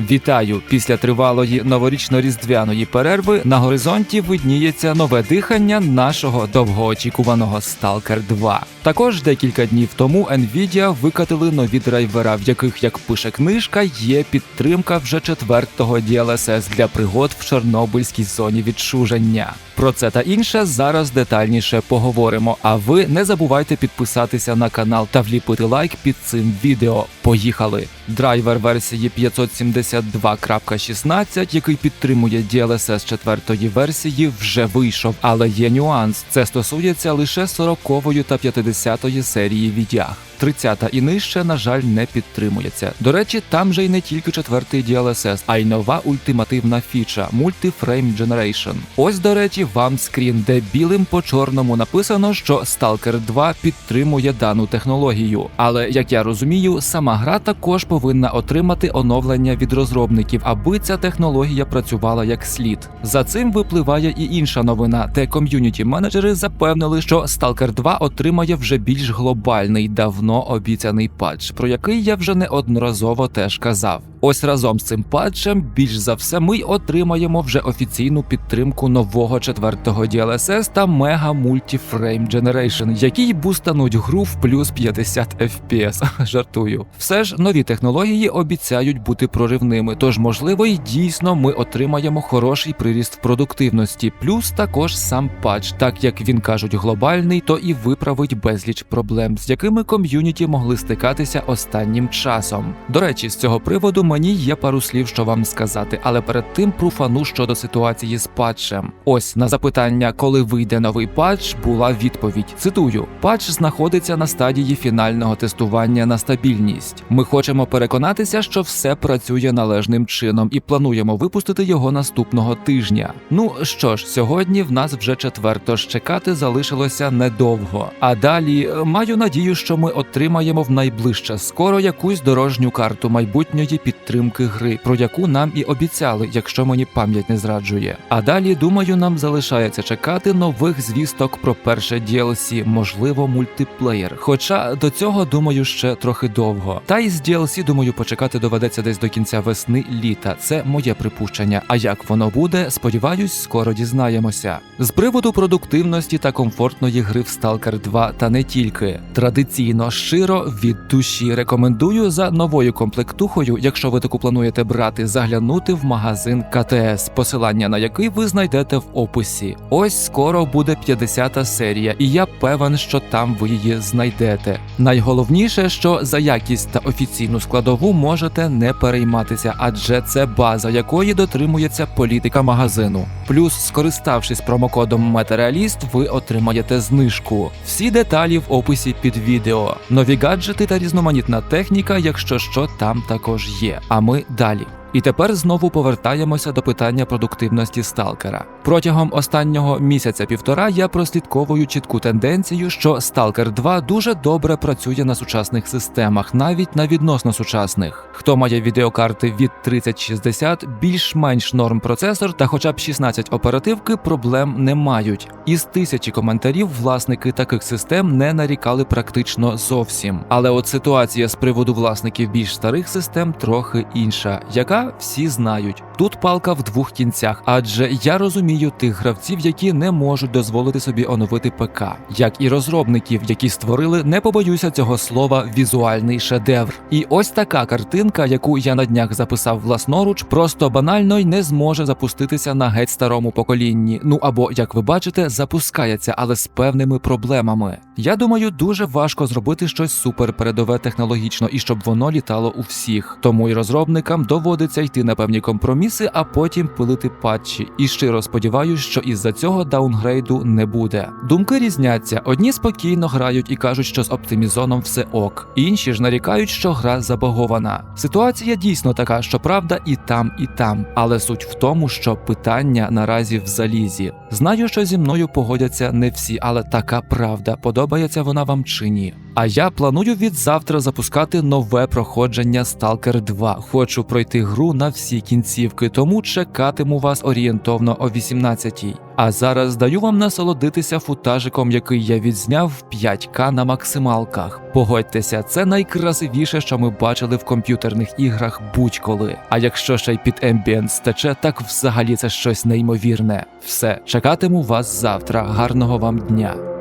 Вітаю! Після тривалої новорічно-різдвяної перерви на горизонті видніється нове дихання нашого довгоочікуваного Stalker 2. Також декілька днів тому Nvidia викатили нові драйвера, в яких, як пише книжка, є підтримка вже четвертого DLSS для пригод в Чорнобильській зоні відчуження. Про це та інше зараз детальніше поговоримо. А ви не забувайте підписатися на канал та вліпити лайк під цим відео. Поїхали! Драйвер версії 572.16, який підтримує DLSS четвертої версії, вже вийшов, але є нюанс. Це стосується лише 40-ї та 50-ї серії відях. 30 і нижче, на жаль, не підтримується. До речі, там же й не тільки четвертий DLSS, а й нова ультимативна фіча Multi-Frame Generation. Ось, до речі, вам скрін, де білим по чорному написано, що Stalker 2 підтримує дану технологію. Але як я розумію, сама гра також повинна отримати оновлення від розробників, аби ця технологія працювала як слід. За цим випливає і інша новина, де ком'юніті менеджери запевнили, що Stalker 2 отримає вже більш глобальний давно обіцяний патч, про який я вже неодноразово теж казав. Ось разом з цим патчем більш за все ми отримаємо вже офіційну підтримку нового четвертого DLSS та Mega Multi-Frame Generation, які бустануть гру в плюс 50 FPS. Жартую. Все ж нові технології обіцяють бути проривними, тож можливо і дійсно ми отримаємо хороший приріст в продуктивності, плюс також сам патч, так як він кажуть глобальний, то і виправить безліч проблем, з якими ком'юніті могли стикатися останнім часом. До речі, з цього приводу мені є пару слів, що вам сказати, але перед тим пруфану щодо ситуації з патчем. Ось на запитання, коли вийде новий патч, була відповідь. Цитую: патч знаходиться на стадії фінального тестування на стабільність. Ми хочемо переконатися, що все працює належним чином, і плануємо випустити його наступного тижня. Ну що ж, сьогодні в нас вже четвер, тож чекати залишилося недовго. А далі е, маю надію, що ми отримаємо в найближче скоро якусь дорожню карту майбутньої підтримки гри, про яку нам і обіцяли, якщо мені пам'ять не зраджує. А далі, думаю, нам залишається чекати нових звісток про перше DLC, можливо, мультиплеєр. Хоча до цього думаю ще трохи довго. Та й з DLC, думаю, почекати доведеться десь до кінця весни літа. Це моє припущення. А як воно буде, сподіваюсь, скоро дізнаємося. З приводу продуктивності та комфортної гри в Stalker 2 та не тільки традиційно щиро від душі рекомендую за новою комплектухою, якщо ви таку плануєте брати, заглянути в магазин КТС, посилання на який ви знайдете в описі. Ось скоро буде 50-та серія, і я певен, що там ви її знайдете. Найголовніше, що за якість та офіційну складову можете не перейматися, адже це база, якої дотримується політика магазину. Плюс, скориставшись промокодом Матеріаліст, ви отримаєте знижку. Всі деталі в описі під відео. Нові гаджети та різноманітна техніка, якщо що, там також є. А ми далі. І тепер знову повертаємося до питання продуктивності сталкера. Протягом останнього місяця-півтора я прослідковую чітку тенденцію, що Stalker 2 дуже добре працює на сучасних системах, навіть на відносно сучасних. Хто має відеокарти від 3060, більш-менш норм процесор та хоча б 16 оперативки, проблем не мають. Із тисячі коментарів власники таких систем не нарікали практично зовсім. Але от ситуація з приводу власників більш старих систем трохи інша, яка всі знають. Тут палка в двох кінцях, адже я розумію тих гравців, які не можуть дозволити собі оновити ПК, як і розробників, які створили, не побоюся цього слова, візуальний шедевр. І ось така картинка, яку я на днях записав власноруч, просто банально й не зможе запуститися на геть старому поколінні. Ну або, як ви бачите, запускається, але з певними проблемами. Я думаю, дуже важко зробити щось супер передове технологічно і щоб воно літало у всіх. Тому й розробникам доводиться йти на певні компроміси, а потім пилити патчі. І щиро сподіваюся, що із-за цього даунгрейду не буде. Думки різняться: одні спокійно грають і кажуть, що з оптимізоном все ок, інші ж нарікають, що гра забагована. Ситуація дійсно така, що правда і там, і там. Але суть в тому, що питання наразі в залізі. Знаю, що зі мною погодяться не всі, але така правда. Подобається вона вам чи ні. А я планую від завтра запускати нове проходження Stalker 2. Хочу пройти гру на всі кінцівки, тому чекатиму вас орієнтовно о 18-й. А зараз даю вам насолодитися футажиком, який я відзняв в 5К на максималках. Погодьтеся, це найкрасивіше, що ми бачили в комп'ютерних іграх будь-коли. А якщо ще й під ембієнт стече, так взагалі це щось неймовірне. Все, чекатиму вас завтра. Гарного вам дня.